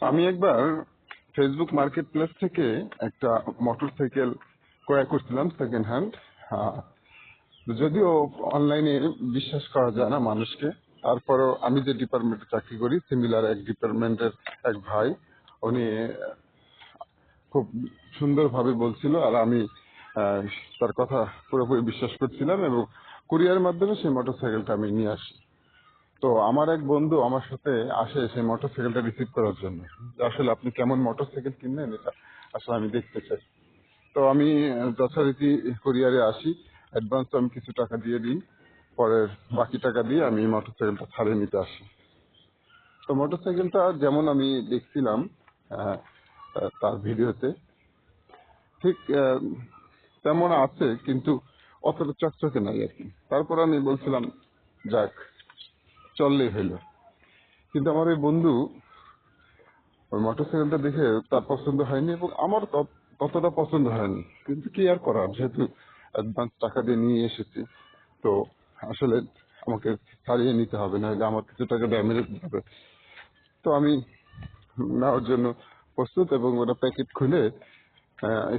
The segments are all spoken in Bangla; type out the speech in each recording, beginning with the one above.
আমি একবার ফেসবুক মার্কেট প্লেস থেকে একটা মোটরসাইকেল ক্রয় করছিলাম সেকেন্ড হ্যান্ড যদিও অনলাইনে বিশ্বাস করা যায় না মানুষকে। তারপরেও আমি যে ডিপার্টমেন্টে চাকরি করি সিমিলার এক ডিপার্টমেন্টের এক ভাই, উনি খুব সুন্দরভাবে বলছিল আর আমি তার কথা পুরোপুরি বিশ্বাস করছিলাম এবং কুরিয়ার মাধ্যমে সেই মোটরসাইকেলটা আমি নিয়ে আসি। তো আমার এক বন্ধু আমার সাথে আসে সেই মোটরসাইকেলটা রিসিভ করার জন্য। আসলে আপনি কেমন মোটরসাইকেল কিনলেন এটা আসলে আমি দেখতে চাই। তো আমি যথারীতি কুরিয়ারে আসি অ্যাডভান্স আমি কিছু টাকা দিয়ে দিই, পরের বাকি টাকা দিয়ে আমি মোটরসাইকেলটা ছাড়িয়ে নিতে আসি। তো মোটরসাইকেলটা যেমন আমি দেখছিলাম তার ভিডিওতে, ঠিক তেমন আছে, কিন্তু অতটা চকচকে নাই আর কি। তারপর আমি বলছিলাম, যাক চললেই হইল। কিন্তু আমার এই বন্ধু ওই মোটরসাইকেলটা দেখে তার পছন্দ হয়নি এবং আমার ততটা পছন্দ হয়নি। কিন্তু কি আর করার? যেহেতু অ্যাডভান্স টাকা দিয়ে নিয়ে এসেছি, তো আসলে আমাকে ছাড়িয়ে নিতে হবে, নাহলে আমার কিছু টাকা ড্যামেজ হবে। তো আমি নেওয়ার জন্য প্রস্তুত এবং ওটা প্যাকেট খুলে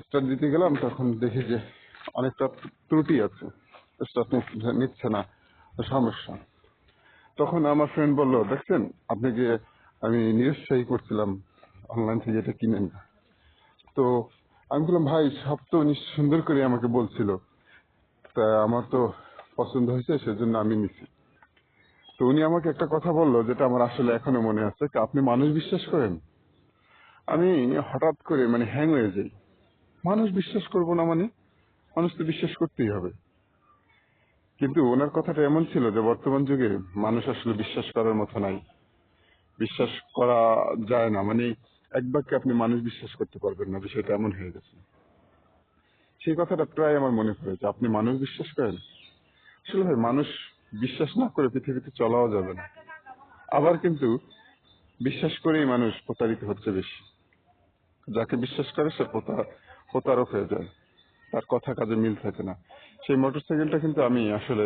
স্টার্ট দিতে গেলাম, তখন দেখি যে অনেকটা ত্রুটি আছে। স্টার্ট নিচ্ছে না, সমস্যা। তখন আমার ফ্রেন্ড বলল, দেখছেন আপনাকে আমি নিরুৎসাহী করছিলাম অনলাইন থেকে এটা কিনেন না। তো আমি বললাম, ভাই, সব তো উনি সুন্দর করে আমাকে বলছিল। তা আমার তো পছন্দ হয়েছে, সেজন্য আমি নিছি। তো উনি আমাকে একটা কথা বলল, যেটা আমার আসলে এখনও মনে আছে যে আপনি মানুষ বিশ্বাস করেন? আমি হঠাৎ করে মানে হ্যাং হয়ে যাই। মানুষ বিশ্বাস করব না মানে? মানুষ তো বিশ্বাস করতেই হবে। কিন্তু ওনার কথাটা এমন ছিল যে বর্তমান যুগে মানুষ আসলে বিশ্বাস করার মতো নাই। বিশ্বাস করা যায় না মানে এক বাক্যে আপনি মানুষ বিশ্বাস করতে পারবেন না, বিষয়টা এমন হয়ে গেছে। সেই কথাটা প্রায় আমার মনে পড়েছে, আপনি মানুষ বিশ্বাস করেন? আসলে ভাই, মানুষ বিশ্বাস না করে পৃথিবীতে চলাও যাবে না। আবার কিন্তু বিশ্বাস করেই মানুষ প্রতারিত হচ্ছে বেশি। যাকে বিশ্বাস করে সে প্রতা- প্রতারক হয়ে যায়। তার কথা কাজে মিল থাকে না। সেই মোটরসাইকেলটা কিন্তু আমি আসলে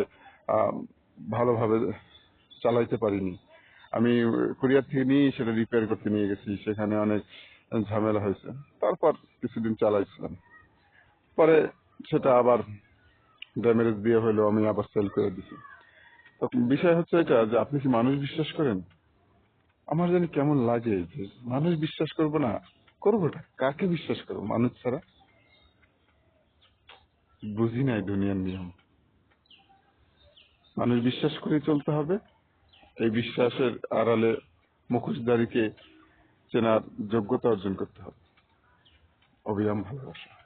ভালোভাবে চালাইতে পারিনি। আমি কুরিয়ার থেকে নিয়ে সেটা রিপেয়ার করতে নিয়ে গেছি, সেখানে অনেক ঝামেলা হয়েছে। তারপর কিছুদিন চালাইছিলাম। পরে সেটা আবার ড্যামেজ দিয়ে হলো আমি আবার সেল করে দিছি। তো বিষয় হচ্ছে এটা যে আপনি কি মানুষ বিশ্বাস করেন? আমার জানি কেমন লাগে যে মানুষ বিশ্বাস করব না, করবোটা? কাকে বিশ্বাস করব? মানুষ ছাড়া? বুঝি নাই দুনিয়ার নিয়ম। মানুষ বিশ্বাস করে চলতে হবে। এই বিশ্বাসের আড়ালে মুখোশদারিকে চেনার যোগ্যতা অর্জন করতে হবে। অবিরাম ভালোবাসা।